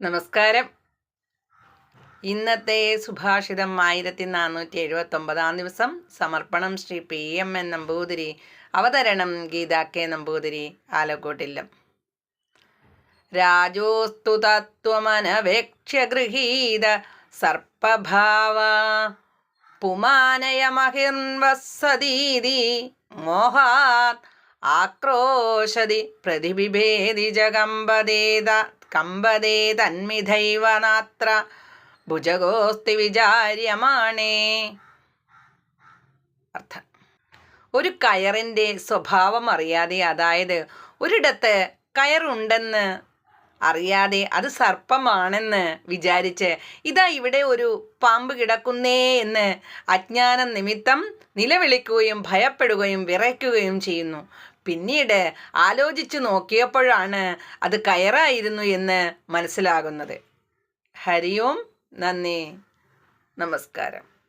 നമസ്കാരം. ഇന്നത്തെ സുഭാഷിതം ആയിരത്തി നാനൂറ്റി എഴുപത്തി ഒമ്പതാം ദിവസം സമർപ്പണം Shri P M N Namboothiri അവതരണം ഗീത കെ നമ്പൂതിരി ആലക്കോട്ടില്ലം രാജോസ്തു തത്വമനവേക്ഷ്യ ഗൃഹീത സർപ്പഭാവ പുമാനയമഹിർവസതീതി മോഹാത് ആക്രോശതി പ്രതിബിഭേദി ജഗമ്പദേത കമ്പതേ തന്മിധൈവനാത്ര. ഭുജഗോസ്തി വിചാര്യമാണേ. അർത്ഥം. ഒരു കയറിന്റെ സ്വഭാവം അറിയാതെ അതായത് ഒരിടത്ത് കയറുണ്ടെന്ന് അറിയാതെ അത് സർപ്പമാണെന്ന് വിചാരിച്ച് ഇതാ ഇവിടെ ഒരു പാമ്പ് കിടക്കുന്നേ എന്ന് അജ്ഞാനം നിമിത്തം നിലവിളിക്കുകയും ഭയപ്പെടുകയും വിറയ്ക്കുകയും ചെയ്യുന്നു. പിന്നീട് ആലോചിച്ചു നോക്കിയപ്പോഴാണ് അത് കയറായിരുന്നു എന്ന് മനസ്സിലാകുന്നത്. ഹരിയോം നന്ദി. നമസ്കാരം.